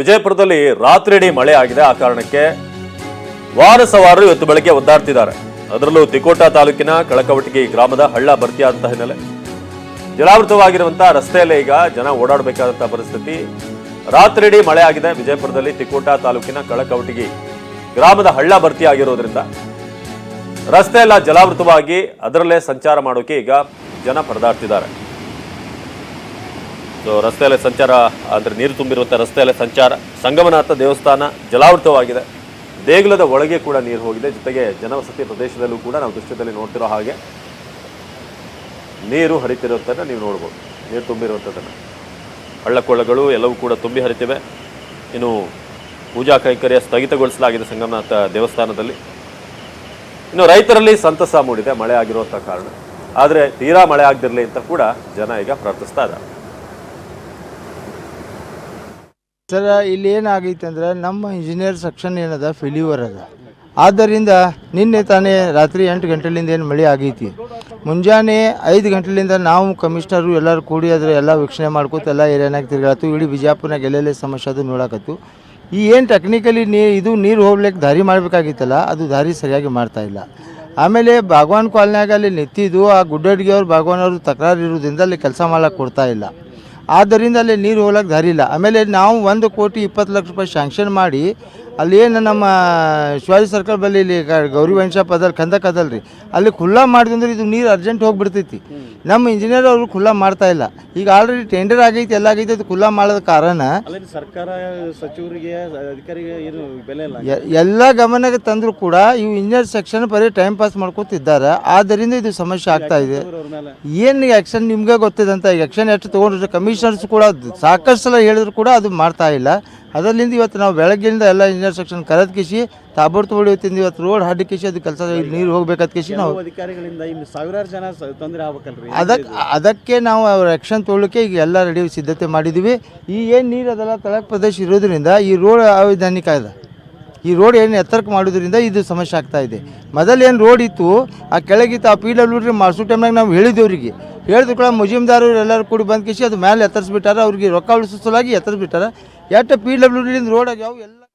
ವಿಜಯಪುರದಲ್ಲಿ ರಾತ್ರಿಡೀ ಮಳೆ ಆಗಿದೆ. ಆ ಕಾರಣಕ್ಕೆ ವಾರ ಸವಾರರು ಇವತ್ತು ಬೆಳಗ್ಗೆ ಒದ್ದಾಡ್ತಿದ್ದಾರೆ. ಅದರಲ್ಲೂ ತಿಕೋಟ ತಾಲೂಕಿನ ಕಳಕವಟಗಿ ಗ್ರಾಮದ ಹಳ್ಳ ಭರ್ತಿಯಾದಂತಹ ಹಿನ್ನೆಲೆ. ಜಲಾವೃತವಾಗಿರುವಂತಹ ರಸ್ತೆಯಲ್ಲೇ ಈಗ ಜನ ಓಡಾಡಬೇಕಾದಂತಹ ಪರಿಸ್ಥಿತಿ. ರಾತ್ರಿಡೀ ಮಳೆ ಆಗಿದೆ. ವಿಜಯಪುರದಲ್ಲಿ ತಿಕೋಟ ತಾಲೂಕಿನ ಕಳಕವಟಗಿ ಗ್ರಾಮದ ಹಳ್ಳ ಭರ್ತಿ ಆಗಿರೋದ್ರಿಂದ ರಸ್ತೆ ಎಲ್ಲ ಜಲಾವೃತವಾಗಿ ಅದರಲ್ಲೇ ಸಂಚಾರ ಮಾಡೋಕೆ ಈಗ ಜನ ಪರದಾಡ್ತಿದ್ದಾರೆ. ರಸ್ತೆಯಲ್ಲೇ ಸಂಚಾರ, ಅಂದರೆ ನೀರು ತುಂಬಿರುವಂಥ ರಸ್ತೆಯಲ್ಲೇ ಸಂಚಾರ, ಸಂಗಮನಾಥ ದೇವಸ್ಥಾನ ಜಲಾವೃತವಾಗಿದೆ. ದೇಗುಲದ ಒಳಗೆ ಕೂಡ ನೀರು ಹೋಗಿದೆ. ಜೊತೆಗೆ ಜನವಸತಿ ಪ್ರದೇಶದಲ್ಲೂ ಕೂಡ ನಾವು ದೃಶ್ಯದಲ್ಲಿ ನೋಡ್ತಿರೋ ಹಾಗೆ ನೀರು ಹರಿತಿರುವಂಥದ್ದನ್ನು ನೀವು ನೋಡ್ಬೋದು. ನೀರು ತುಂಬಿರುವಂಥದ್ದನ್ನು ಹಳ್ಳಕೊಳ್ಳಗಳು ಎಲ್ಲವೂ ಕೂಡ ತುಂಬಿ ಹರಿತಿವೆ. ಇನ್ನು ಪೂಜಾ ಕೈಂಕರ್ಯ ಸ್ಥಗಿತಗೊಳಿಸಲಾಗಿದೆ ಸಂಗಮನಾಥ ದೇವಸ್ಥಾನದಲ್ಲಿ. ಇನ್ನು ರೈತರಲ್ಲಿ ಸಂತಸ ಮೂಡಿದೆ. ಮಳೆ ಆಗಿರುವಂಥ ಕಾರಣ. ಆದರೆ ತೀರಾ ಮಳೆ ಆಗದಿರಲಿ ಅಂತ ಕೂಡ ಜನ ಈಗ ಪ್ರಾರ್ಥಿಸ್ತಾ ಇದ್ದಾರೆ. ಸರ್, ಇಲ್ಲಿ ಏನಾಗೈತೆ ಅಂದ್ರೆ ನಮ್ಮ ಇಂಜಿನಿಯರ್ ಸೆಕ್ಷನ್ ಏನದ? ಫಿಲಿವರ್ ಅದ. ಆದ್ದರಿಂದ ನಿನ್ನೆ ತಾನೇ ರಾತ್ರಿ ಎಂಟು ಗಂಟೆಲಿಂದ ಏನು ಮಳೆ ಆಗೈತಿ? ಮುಂಜಾನೆ ಐದು ಗಂಟೆಲಿಂದ ನಾವು ಕಮಿಷನರು ಎಲ್ಲರೂ ಕೂಡಿ ಅದ್ರ ಎಲ್ಲ ವೀಕ್ಷಣೆ ಮಾಡ್ಕೊತ ಎಲ್ಲ ಏರಿಯಾನಾಗ ತಿರ್ಗಾತು ಇಡೀ ಬಿಜಾಪುರ್ನಾಗ ಎಲ್ಲೆಲ್ಲಿ ಸಮಸ್ಯೆ ಅದು ನೋಡಕತ್ತು. ಈ ಏನು ಟೆಕ್ನಿಕಲಿ ನೀ ಇದು ನೀರು ಹೋಗ್ಲಿಕ್ಕೆ ದಾರಿ ಮಾಡಬೇಕಾಗಿತ್ತಲ್ಲ, ಅದು ದಾರಿ ಸರಿಯಾಗಿ ಮಾಡ್ತಾ ಇಲ್ಲ. ಆಮೇಲೆ ಬಾಗವಾನ್ ಕಾಲ್ನಾಗ ಅಲ್ಲಿ ನಿಂತಿದ್ದು ಆ ಗುಡ್ಡಡ್ಗೆ ಅವ್ರು ಅವರು ತಕರಾರು ಇರೋದ್ರಿಂದ ಅಲ್ಲಿ ಕೆಲಸ ಮಾಡೋಕ್ಕೆ ಕೊಡ್ತಾ ಇಲ್ಲ. ಆದ್ದರಿಂದ ಅಲ್ಲಿ ನೀರು ಹೋಗ್ಲಿಕ್ಕೆ ದಾರಿ ಇಲ್ಲ ಆಮೇಲೆ ನಾವು ಒಂದು ಕೋಟಿ ಇಪ್ಪತ್ತು ಲಕ್ಷ ರೂಪಾಯಿ ಶಾಂಕ್ಷನ್ ಮಾಡಿ ಅಲ್ಲಿ ಏನು ನಮ್ಮ ಶಿವಾಜಿ ಸರ್ಕಲ್ ಬಲ್ಲಿ ಇಲ್ಲಿ ಗೌರಿ ವೈನ್ ಶಾಪ್ ಅದಲ್ ಕಂದಕ್ ರೀ. ಅಲ್ಲಿ ಖುಲ್ಲಾ ಮಾಡಿದ್ರೆ ಇದು ನೀರು ಅರ್ಜೆಂಟ್ ಹೋಗ್ಬಿಡ್ತೈತಿ. ನಮ್ಮ ಇಂಜಿನಿಯರ್ ಅವರು ಖುಲ್ಲಾ ಮಾಡ್ತಾ ಇಲ್ಲ. ಈಗ ಆಲ್ರೆಡಿ ಟೆಂಡರ್ ಆಗೈತಿ ಎಲ್ಲ ಆಗೈತಿ ಅದು ಖುಲ್ಲಾ ಮಾಡೋದ ಕಾರಣ ಸರ್ಕಾರ ಸಚಿವರಿಗೆ ಅಧಿಕಾರಿಗೆ ಏನು ಎಲ್ಲ ಗಮನಕ್ಕೆ ತಂದರೂ ಕೂಡ ಇವು ಇಂಜಿನಿಯರ್ ಸೆಕ್ಷನ್ ಬರೀ ಟೈಮ್ ಪಾಸ್ ಮಾಡ್ಕೊತಿದ್ದಾರೆ. ಆದ್ದರಿಂದ ಇದು ಸಮಸ್ಯೆ ಆಗ್ತಾ ಇದೆ. ಅವ್ರ ಆ್ಯಕ್ಷನ್ ಏನು ಗೊತ್ತಿದೆ ಅಂತ? ಗೊತ್ತಿದಂತ ಆ್ಯಕ್ಷನ್ ಎಷ್ಟು ತೊಗೊಂಡ್ರೆ? ಕಮಿಷನರ್ಸ್ ಕೂಡ ಸಾಕಷ್ಟು ಸಲ ಹೇಳಿದ್ರು ಕೂಡ ಅದು ಮಾಡ್ತಾ ಇಲ್ಲ. ಅದರಿಂದ ಇವತ್ತು ನಾವು ಬೆಳಗ್ಗೆಯಿಂದ ಎಲ್ಲ ಇಂಜಿನಿಯರ್ ಸೆಕ್ಷನ್ ಕರೆದ ಕಿಸಿ ತಾಬರ್ತು ಇವತ್ತಿಂದ ಇವತ್ತು ರೋಡ್ ಹಡ್ಡಿ ಕಿಸಿ ಅದು ಕೆಲಸ ನೀರು ಹೋಗ್ಬೇಕಾದ ಕಿಸಿ ನಾವು ಅಧಿಕಾರಿಗಳಿಂದ ಇನ್ನು ಸಾವಿರಾರು ಜನ ತೊಂದರೆ ಆಗ್ಬೇಕಲ್ರಿ? ಅದಕ್ಕೆ ಅದಕ್ಕೆ ನಾವು ಅವ್ರ ಆ್ಯಕ್ಷನ್ ತೊಗೊಳಕ್ಕೆ ಈಗ ಎಲ್ಲ ರೆಡಿ ಸಿದ್ಧತೆ ಮಾಡಿದ್ದೀವಿ ಈ ಏನು ನೀರು ಅದೆಲ್ಲ ತಳಕ್ ಪ್ರದೇಶ ಇರೋದ್ರಿಂದ ಈ ರೋಡ್ ಅವೈಧಾನಿಕ ಇದೆ ಈ ರೋಡ್ ಏನು ಎತ್ತರಕ್ಕೆ ಮಾಡೋದ್ರಿಂದ ಇದು ಸಮಸ್ಯೆ ಆಗ್ತಾ ಇದೆ. ಮೊದಲು ಏನು ರೋಡ್ ಇತ್ತು, ಆ ಕೆಳಗಿತ್ತು ಆ ಪಿ ಡಬ್ಲ್ಯೂ ಡಿ ಮಾಡಿಸೋ ಟೈಮ್ನಾಗ ನಾವು ಹೇಳಿದ್ವಿ ಅವರಿಗೆ ಹೇಳಿದ ಕೂಡ ಮುಜೀಮ್ದಾರು ಎಲ್ಲರೂ ಕೂಡಿ ಬಂದು ಕಿಸಿ ಅದು ಮೇಲೆ ಎತ್ತರಿಸ್ಬಿಟ್ಟಾರೆ, ಅವ್ರಿಗೆ ರೊಕ್ಕ ಉಳಿಸೋ ಸಲುವಾಗಿ ಎತ್ತರಿಸ್ಬಿಟ್ಟಾರ. ಎಷ್ಟು ಪಿ ಡಬ್ಲ್ಯೂ ಡಿಯಿಂದ ರೋಡ್ ಆಗ್ಯಾವ, ಎಲ್ಲ